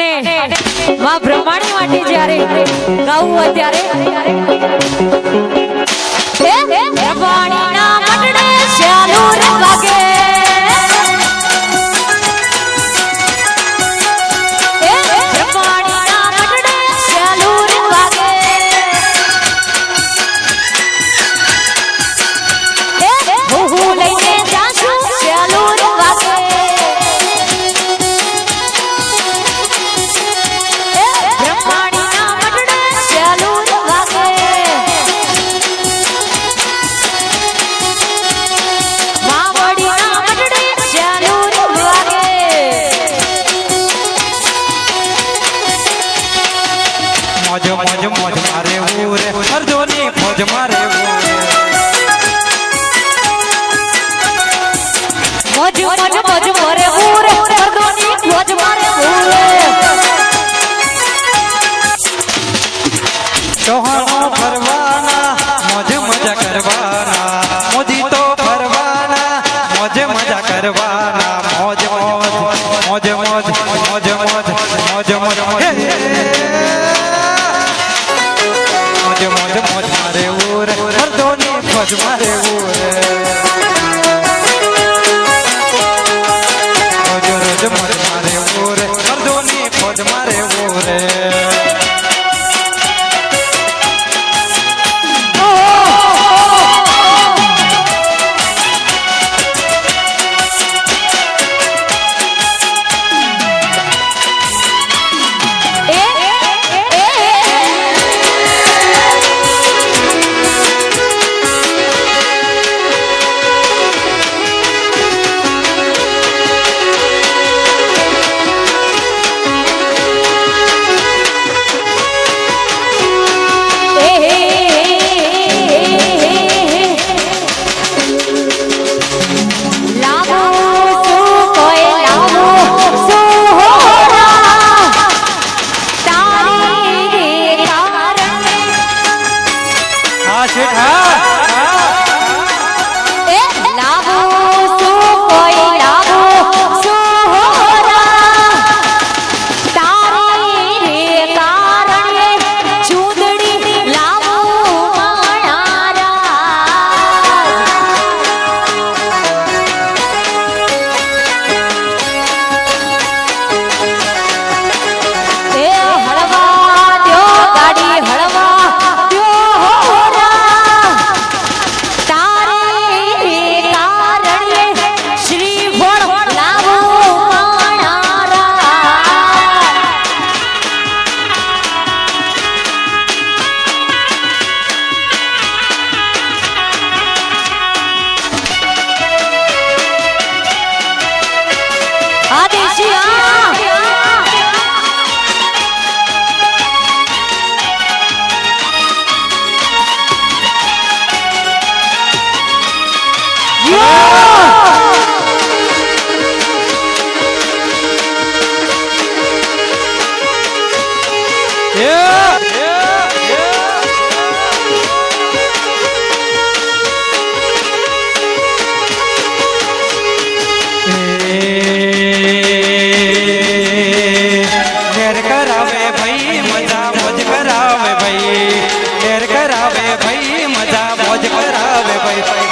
અને માં બ્રહ્માણી માટે જ્યારે ગાવું હોય ત્યારે હે બ્રહ્માણીના મંડળે શ્યાલુર કરવાના મોજ મોજ મોજ મોજ મોજ મોજ મોજ મોજ. મોજ. મોજ મોજ મારે ઉરે અર્જુની મોજ મારે ઉરે. રોજ રોજ મોજ મારે ઉરે અર્જુની મોજ મારે ઉરે.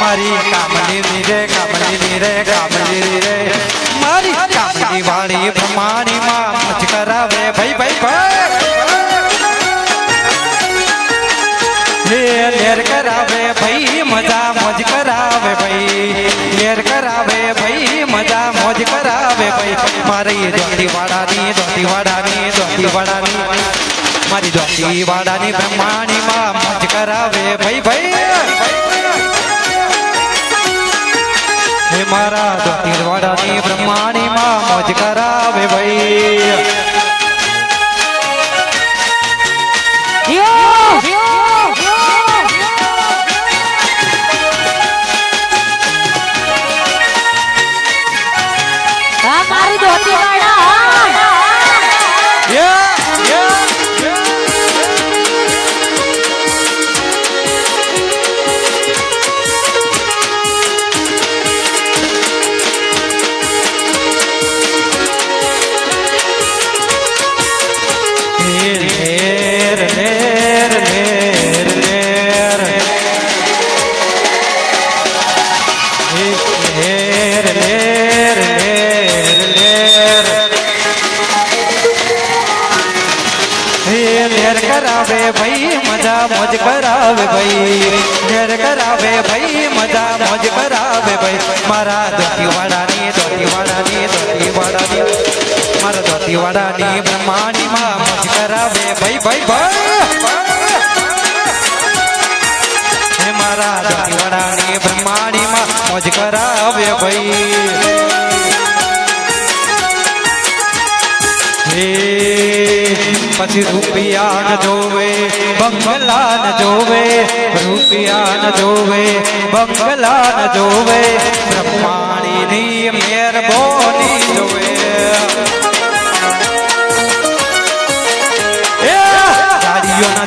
मारी कामली रे कामली रे कामली रे। मारी कामली वाली भमारी माँ मच करावे भाई भाई भाई। ले लेर करावे भाई, मज़ा मज करावे भाई। लेर करावे भाई, मज़ा मौज करावे भाई। मारी दोती वाड़ा नी दोती वाड़ा नी दोती वाड़ा नी મારી દોસ્તી વાળાની બ્રહ્માણી માં મજ કરાવે ભાઈ ભાઈ મારા દોતી વાડાની બ્રહ્માણી માં મોજ કરાવે ભાઈ. ઘેર કરાવે ભાઈ, મજા મોજ કરાવે ભાઈ. મારા ધોતીવાડાની ધોતીવાડાની ધોતીવાડાની મારા ધોતીવાડાની બ્રહ્માણીમાં મોજ કરાવે ભાઈ ભાઈ ભાઈ. હે મારા ધોતીવાડાની બ્રહ્માણીમાં મોજ કરાવે ભાઈ. હે પછી રૂપિયા ન જોવે, બંગલા ન જોવે, રૂપિયા ન જોવે, બંગલા ન જોવે, બ્રહ્માણીની મહેરબાની જોવે. ગાડીઓ ન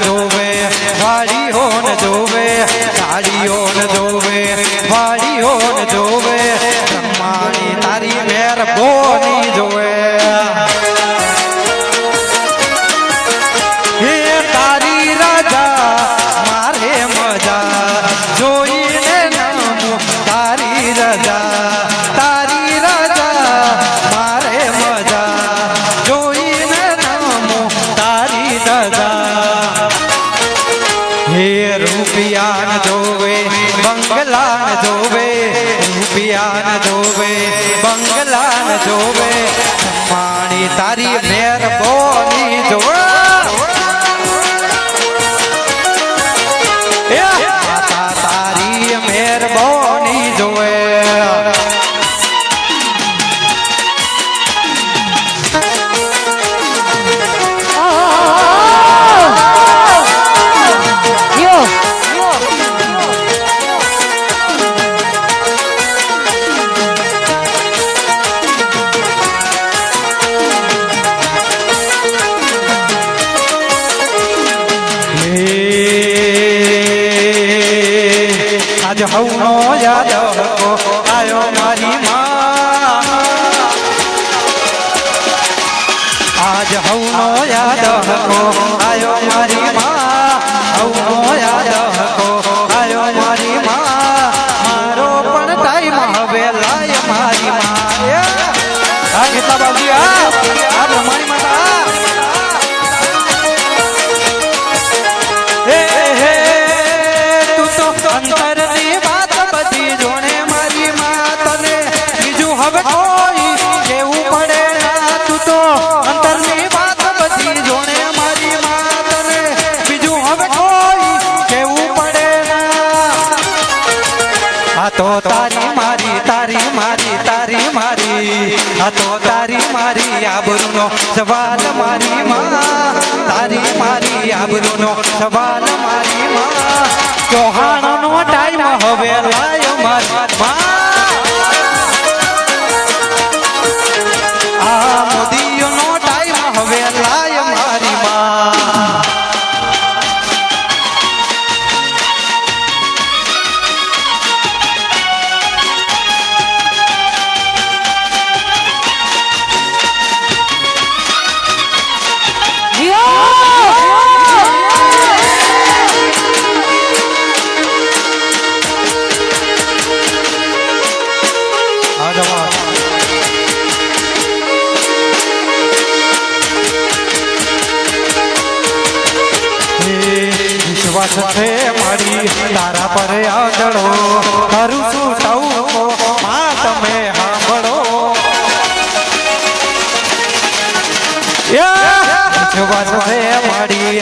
જોવે. માણી તારી મહેરબાની જોવે. આજ હવનો યાદ હકો, આયો મારી માં. આજ હવનો યાદ હકો, આયો મારી માં. હવનો યાદ હકો, આયો મારી માં. મારો પણ ટાઈમ હવે લાય મારી માં. આ ગીતા બાબજી, આ મારી બ્રહ્માણી તારી મારી તારી મારી તારી મારી. આ તો તારી મારી આબરૂનો સવાલ મારી માં. તારી મારી આબરૂનો સવાલ મારી માં. ચૌહાણનો ટાઈમ હવે લાય મારી માં. વિશ્વાસ છે મારી. તારા પર આંધળો. કરું છું સૌ માં તમે સાંભળો. વિશ્વાસ છે મારી.